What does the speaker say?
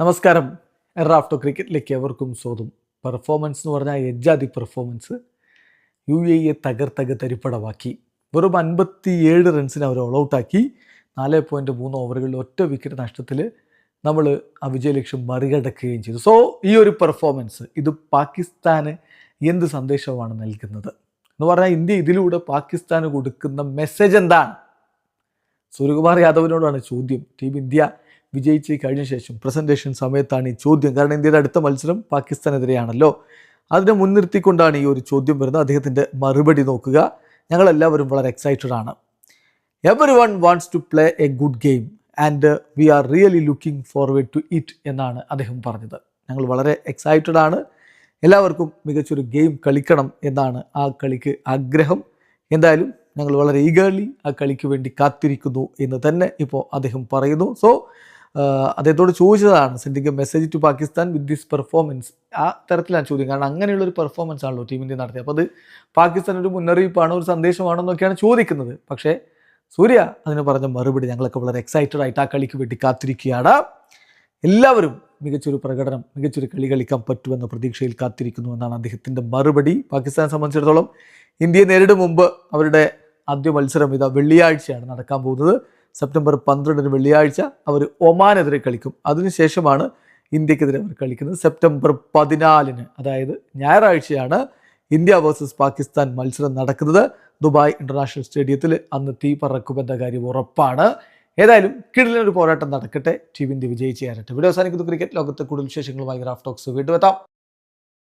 നമസ്കാരം. എറാഫ്റ്റോ ക്രിക്കറ്റിലേക്ക് എവർക്കും സ്വാഗതം. പെർഫോമൻസ് എന്ന് പറഞ്ഞാൽ എജ്ജാതി പെർഫോമൻസ് യു എ ഇയെ തകർത്തക തരിപ്പടമാക്കി വെറും അൻപത്തി ഏഴ് റൺസിന് അവർ ഓൾ ഔട്ടാക്കി നാല് പോയിന്റ് മൂന്ന് ഓവറുകളിൽ ഒറ്റ വിക്കറ്റ് നഷ്ടത്തിൽ നമ്മൾ ആ വിജയലക്ഷ്യം മറികടക്കുകയും ചെയ്തു. സോ ഈ ഒരു പെർഫോമൻസ് ഇത് പാകിസ്ഥാന് എന്ത് സന്ദേശമാണ് നൽകുന്നത്? എന്ന് പറഞ്ഞാൽ ഇന്ത്യ ഇതിലൂടെ പാകിസ്ഥാന് കൊടുക്കുന്ന മെസ്സേജ് എന്താണ്? സൂര്യകുമാർ യാദവിനോടാണ് ചോദ്യം. ടീം ഇന്ത്യ വിജയിച്ച് കഴിഞ്ഞ ശേഷം പ്രസന്റേഷൻ സമയത്താണ് ഈ ചോദ്യം. കാരണം ഇന്ത്യയുടെ അടുത്ത മത്സരം പാകിസ്ഥാനെതിരെയാണല്ലോ. അതിനെ മുൻനിർത്തിക്കൊണ്ടാണ് ഈ ഒരു ചോദ്യം വരുന്നത്. അദ്ദേഹത്തിന്റെ മറുപടി നോക്കുക. ഞങ്ങളെല്ലാവരും വളരെ എക്സൈറ്റഡ് ആണ്. Every one wants to play a good game and we are really looking forward to it എന്നാണ് അദ്ദേഹം പറഞ്ഞത്. ഞങ്ങൾ വളരെ എക്സൈറ്റഡ് ആണ്. എല്ലാവർക്കും മികച്ചൊരു ഗെയിം കളിക്കണം എന്നാണ് ആ കളിക്ക് ആഗ്രഹം. എന്തായാലും ഞങ്ങൾ വളരെ ഈഗർലി ആ കളിക്ക് വേണ്ടി കാത്തിരിക്കുന്നു എന്ന് തന്നെ ഇപ്പോൾ അദ്ദേഹം പറയുന്നു. സോ അദ്ദേഹത്തോട് ചോദിച്ചതാണ് a message to Pakistan with this performance ആ തരത്തിലാണ് ചോദ്യം. കാരണം അങ്ങനെയുള്ള ഒരു പെർഫോമൻസ് ആണല്ലോ ടീം ഇന്ത്യ നടത്തിയത്. അപ്പോൾ അത് പാകിസ്ഥാൻ ഒരു മുന്നറിയിപ്പാണോ ഒരു സന്ദേശമാണോ എന്നൊക്കെയാണ് ചോദിക്കുന്നത്. പക്ഷേ സൂര്യ അതിന് പറഞ്ഞ മറുപടി ഞങ്ങളൊക്കെ വളരെ എക്സൈറ്റഡ് ആയിട്ട് ആ കളിക്ക് വേണ്ടി കാത്തിരിക്കുകയാണ്. എല്ലാവരും മികച്ചൊരു പ്രകടനം മികച്ചൊരു കളി കളിക്കാൻ പറ്റുമെന്ന പ്രതീക്ഷയിൽ കാത്തിരിക്കുന്നു എന്നാണ് അദ്ദേഹത്തിന്റെ മറുപടി. പാകിസ്ഥാനെ സംബന്ധിച്ചിടത്തോളം ഇന്ത്യയെ നേരിടും മുമ്പ് അവരുടെ ആദ്യ മത്സരം ഇതാ വെള്ളിയാഴ്ചയാണ് നടക്കാൻ പോകുന്നത്. സെപ്റ്റംബർ പന്ത്രണ്ടിന് വെള്ളിയാഴ്ച അവർ ഒമാനെതിരെ കളിക്കും. അതിനുശേഷമാണ് ഇന്ത്യക്കെതിരെ അവർ കളിക്കുന്നത്. സെപ്റ്റംബർ പതിനാലിന് അതായത് ഞായറാഴ്ചയാണ് ഇന്ത്യ വേഴ്സസ് പാകിസ്ഥാൻ മത്സരം നടക്കുന്നത്. ദുബായ് ഇന്റർനാഷണൽ സ്റ്റേഡിയത്തിൽ അന്ന് തീ പറക്കുമെന്ന കാര്യം ഉറപ്പാണ്. ഏതായാലും കിടിലൊരു പോരാട്ടം നടക്കട്ടെ. ടീം ഇന്ത്യ വിജയിച്ച് കയറട്ടെ വീഡിയോ അവസാനിക്കുന്നു. ക്രിക്കറ്റ് ലോകത്തെ കൂടുതൽ വിശേഷങ്ങളുമായി ഗ്രാഫ് ടോക്സ് വീണ്ടും എത്താം.